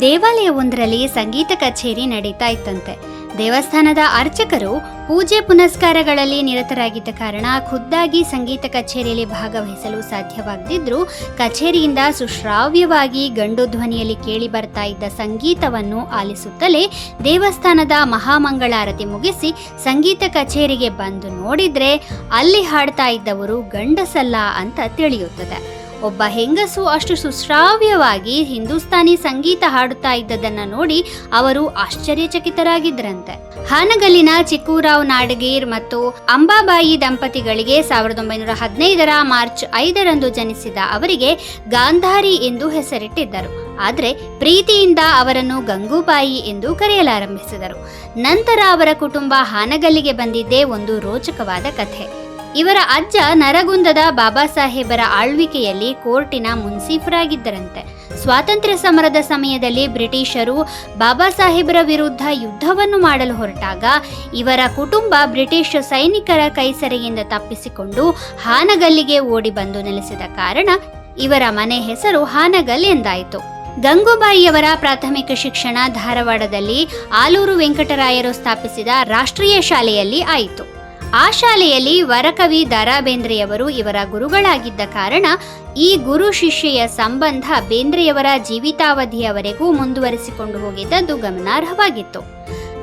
ದೇವಾಲಯವೊಂದರಲ್ಲಿ ಸಂಗೀತ ಕಚೇರಿ ನಡೀತಾ ಇತ್ತಂತೆ. ದೇವಸ್ಥಾನದ ಅರ್ಚಕರು ಪೂಜೆ ಪುನಸ್ಕಾರಗಳಲ್ಲಿ ನಿರತರಾಗಿದ್ದ ಕಾರಣ ಖುದ್ದಾಗಿ ಸಂಗೀತ ಕಚೇರಿಯಲ್ಲಿ ಭಾಗವಹಿಸಲು ಸಾಧ್ಯವಾಗದಿದ್ದರೂ ಕಚೇರಿಯಿಂದ ಸುಶ್ರಾವ್ಯವಾಗಿ ಗಂಡು ಧ್ವನಿಯಲ್ಲಿ ಕೇಳಿ ಬರ್ತಾ ಇದ್ದ ಸಂಗೀತವನ್ನು ಆಲಿಸುತ್ತಲೇ ದೇವಸ್ಥಾನದ ಮಹಾಮಂಗಳಾರತಿ ಮುಗಿಸಿ ಸಂಗೀತ ಕಚೇರಿಗೆ ಬಂದು ನೋಡಿದರೆ ಅಲ್ಲಿ ಹಾಡ್ತಾ ಇದ್ದವರು ಗಂಡಸಲ್ಲ ಅಂತ ತಿಳಿಯುತ್ತದೆ. ಒಬ್ಬ ಹೆಂಗಸು ಅಷ್ಟು ಸುಶ್ರಾವ್ಯವಾಗಿ ಹಿಂದೂಸ್ತಾನಿ ಸಂಗೀತ ಹಾಡುತ್ತಾ ಇದ್ದದನ್ನ ನೋಡಿ ಅವರು ಆಶ್ಚರ್ಯಚಕಿತರಾಗಿದ್ದರಂತೆ. ಹಾನಗಲ್ಲಿನ ಚಿಕ್ಕೂರಾವ್ ನಾಡಗೀರ್ ಮತ್ತು ಅಂಬಾಬಾಯಿ ದಂಪತಿಗಳಿಗೆ ಸಾವಿರದ ಒಂಬೈನೂರ ಹದಿನೈದರ ಮಾರ್ಚ್ ಐದರಂದು ಜನಿಸಿದ ಅವರಿಗೆ ಗಾಂಧಾರಿ ಎಂದು ಹೆಸರಿಟ್ಟಿದ್ದರು. ಆದರೆ ಪ್ರೀತಿಯಿಂದ ಅವರನ್ನು ಗಂಗೂಬಾಯಿ ಎಂದು ಕರೆಯಲಾರಂಭಿಸಿದರು. ನಂತರ ಅವರ ಕುಟುಂಬ ಹಾನಗಲ್ಲಿಗೆ ಬಂದಿದ್ದೇ ಒಂದು ರೋಚಕವಾದ ಕಥೆ. ಇವರ ಅಜ್ಜ ನರಗುಂದದ ಬಾಬಾ ಸಾಹೇಬರ ಆಳ್ವಿಕೆಯಲ್ಲಿ ಕೋರ್ಟಿನ ಮುನ್ಸೀಫರಾಗಿದ್ದರಂತೆ. ಸ್ವಾತಂತ್ರ್ಯ ಸಮರದ ಸಮಯದಲ್ಲಿ ಬ್ರಿಟಿಷರು ಬಾಬಾ ಸಾಹೇಬರ ವಿರುದ್ಧ ಯುದ್ಧವನ್ನು ಮಾಡಲು ಹೊರಟಾಗ ಇವರ ಕುಟುಂಬ ಬ್ರಿಟಿಷ್ ಸೈನಿಕರ ಕೈಸರೆಯಿಂದ ತಪ್ಪಿಸಿಕೊಂಡು ಹಾನಗಲ್ಲಿಗೆ ಓಡಿ ಬಂದು ನೆಲೆಸಿದ ಕಾರಣ ಇವರ ಮನೆ ಹೆಸರು ಹಾನಗಲ್ ಎಂದಾಯಿತು. ಗಂಗೂಬಾಯಿಯವರ ಪ್ರಾಥಮಿಕ ಶಿಕ್ಷಣ ಧಾರವಾಡದಲ್ಲಿ ಆಲೂರು ವೆಂಕಟರಾಯರು ಸ್ಥಾಪಿಸಿದ ರಾಷ್ಟ್ರೀಯ ಶಾಲೆಯಲ್ಲಿ ಆಯಿತು. ಆ ಶಾಲೆಯಲ್ಲಿ ವರಕವಿ ದ.ರಾ ಬೇಂದ್ರೆಯವರು ಇವರ ಗುರುಗಳಾಗಿದ್ದ ಕಾರಣ ಈ ಗುರು ಶಿಷ್ಯೆಯ ಸಂಬಂಧ ಬೇಂದ್ರೆಯವರ ಜೀವಿತಾವಧಿಯವರೆಗೂ ಮುಂದುವರಿಸಿಕೊಂಡು ಹೋಗಿದ್ದದ್ದು ಗಮನಾರ್ಹವಾಗಿತ್ತು.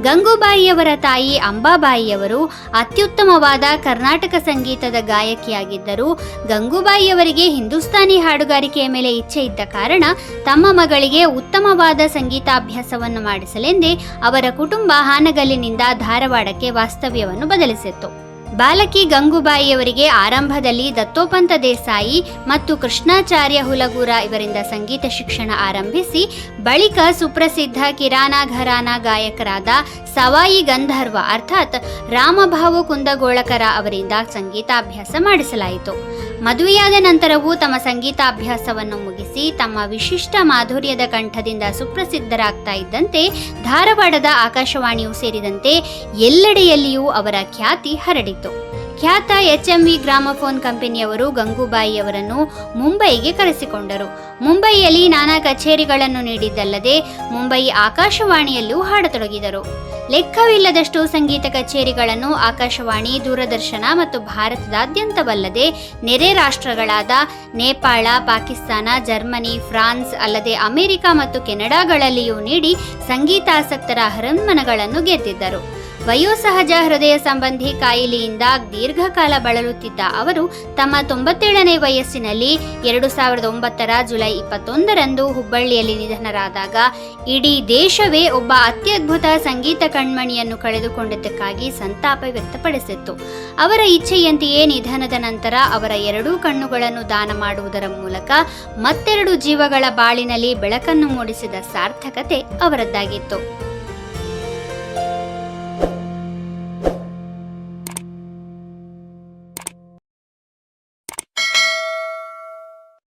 ಗಂಗೂಬಾಯಿಯವರ ತಾಯಿ ಅಂಬಾಬಾಯಿಯವರು ಅತ್ಯುತ್ತಮವಾದ ಕರ್ನಾಟಕ ಸಂಗೀತದ ಗಾಯಕಿಯಾಗಿದ್ದರು. ಗಂಗೂಬಾಯಿಯವರಿಗೆ ಹಿಂದೂಸ್ತಾನಿ ಹಾಡುಗಾರಿಕೆಯ ಮೇಲೆ ಇಚ್ಛೆ ಇದ್ದ ಕಾರಣ ತಮ್ಮ ಮಗಳಿಗೆ ಉತ್ತಮವಾದ ಸಂಗೀತಾಭ್ಯಾಸವನ್ನು ಮಾಡಿಸಲೆಂದೇ ಅವರ ಕುಟುಂಬ ಹಾನಗಲ್ಲಿನಿಂದ ಧಾರವಾಡಕ್ಕೆ ವಾಸ್ತವ್ಯವನ್ನು ಬದಲಿಸಿತ್ತು. ಬಾಲಕಿ ಗಂಗೂಬಾಯಿಯವರಿಗೆ ಆರಂಭದಲ್ಲಿ ದತ್ತೋಪಂತ ದೇಸಾಯಿ ಮತ್ತು ಕೃಷ್ಣಾಚಾರ್ಯ ಹುಲಗೂರ ಇವರಿಂದ ಸಂಗೀತ ಶಿಕ್ಷಣ ಆರಂಭಿಸಿ, ಬಳಿಕ ಸುಪ್ರಸಿದ್ಧ ಕಿರಾನಾ ಘರಾನಾ ಗಾಯಕರಾದ ಸವಾಯಿ ಗಂಧರ್ವ ಅರ್ಥಾತ್ ರಾಮಭಾವು ಕುಂದಗೋಳಕರ ಅವರಿಂದ ಸಂಗೀತಾಭ್ಯಾಸ ಮಾಡಿಸಲಾಯಿತು. ಮದುವೆಯಾದ ನಂತರವೂ ತಮ್ಮ ಸಂಗೀತಾಭ್ಯಾಸವನ್ನು ಮುಗಿಸಿ, ತಮ್ಮ ವಿಶಿಷ್ಟ ಮಾಧುರ್ಯದ ಕಂಠದಿಂದ ಸುಪ್ರಸಿದ್ಧರಾಗ್ತಾ ಇದ್ದಂತೆ, ಧಾರವಾಡದ ಆಕಾಶವಾಣಿಯೂ ಸೇರಿದಂತೆ ಎಲ್ಲೆಡೆಯಲ್ಲಿಯೂ ಅವರ ಖ್ಯಾತಿ ಹರಡಿತು. ಖ್ಯಾತ ಎಚ್ಎಂವಿ ಗ್ರಾಮಫೋನ್ ಕಂಪನಿಯವರು ಗಂಗೂಬಾಯಿಯವರನ್ನು ಮುಂಬೈಗೆ ಕರೆಸಿಕೊಂಡರು. ಮುಂಬೈಯಲ್ಲಿ ನಾನಾ ಕಚೇರಿಗಳನ್ನು ನೀಡಿದ್ದಲ್ಲದೆ ಮುಂಬೈ ಆಕಾಶವಾಣಿಯಲ್ಲೂ ಹಾಡತೊಡಗಿದರು. ಲೆಕ್ಕವಿಲ್ಲದಷ್ಟು ಸಂಗೀತ ಕಚೇರಿಗಳನ್ನು ಆಕಾಶವಾಣಿ, ದೂರದರ್ಶನ ಮತ್ತು ಭಾರತದಾದ್ಯಂತವಲ್ಲದೆ ನೆರೆ ರಾಷ್ಟ್ರಗಳಾದ ನೇಪಾಳ, ಪಾಕಿಸ್ತಾನ, ಜರ್ಮನಿ, ಫ್ರಾನ್ಸ್ ಅಲ್ಲದೆ ಅಮೆರಿಕ ಮತ್ತು ಕೆನಡಾಗಳಲ್ಲಿಯೂ ನೀಡಿ ಸಂಗೀತಾಸಕ್ತರ ಹರನ್ಮನಗಳನ್ನು ಗೆದ್ದಿದ್ದರು. ವಯೋಸಹಜ ಹೃದಯ ಸಂಬಂಧಿ ಕಾಯಿಲೆಯಿಂದ ದೀರ್ಘಕಾಲ ಬಳಲುತ್ತಿದ್ದ ಅವರು ತಮ್ಮ ತೊಂಬತ್ತೇಳನೇ ವಯಸ್ಸಿನಲ್ಲಿ ಎರಡು ಸಾವಿರದ ಒಂಬತ್ತರ ಜುಲೈ ಇಪ್ಪತ್ತೊಂದರಂದು ಹುಬ್ಬಳ್ಳಿಯಲ್ಲಿ ನಿಧನರಾದಾಗ ಇಡೀ ದೇಶವೇ ಒಬ್ಬ ಅತ್ಯದ್ಭುತ ಸಂಗೀತ ಕಣ್ಮಣಿಯನ್ನು ಕಳೆದುಕೊಂಡಿದ್ದಕ್ಕಾಗಿ ಸಂತಾಪ ವ್ಯಕ್ತಪಡಿಸಿತ್ತು. ಅವರ ಇಚ್ಛೆಯಂತೆಯೇ ನಿಧನದ ನಂತರ ಅವರ ಎರಡೂ ಕಣ್ಣುಗಳನ್ನು ದಾನ ಮಾಡುವುದರ ಮೂಲಕ ಮತ್ತೆರಡು ಜೀವಗಳ ಬಾಳಿನಲ್ಲಿ ಬೆಳಕನ್ನು ಮೂಡಿಸಿದ ಸಾರ್ಥಕತೆ ಅವರದ್ದಾಗಿತ್ತು.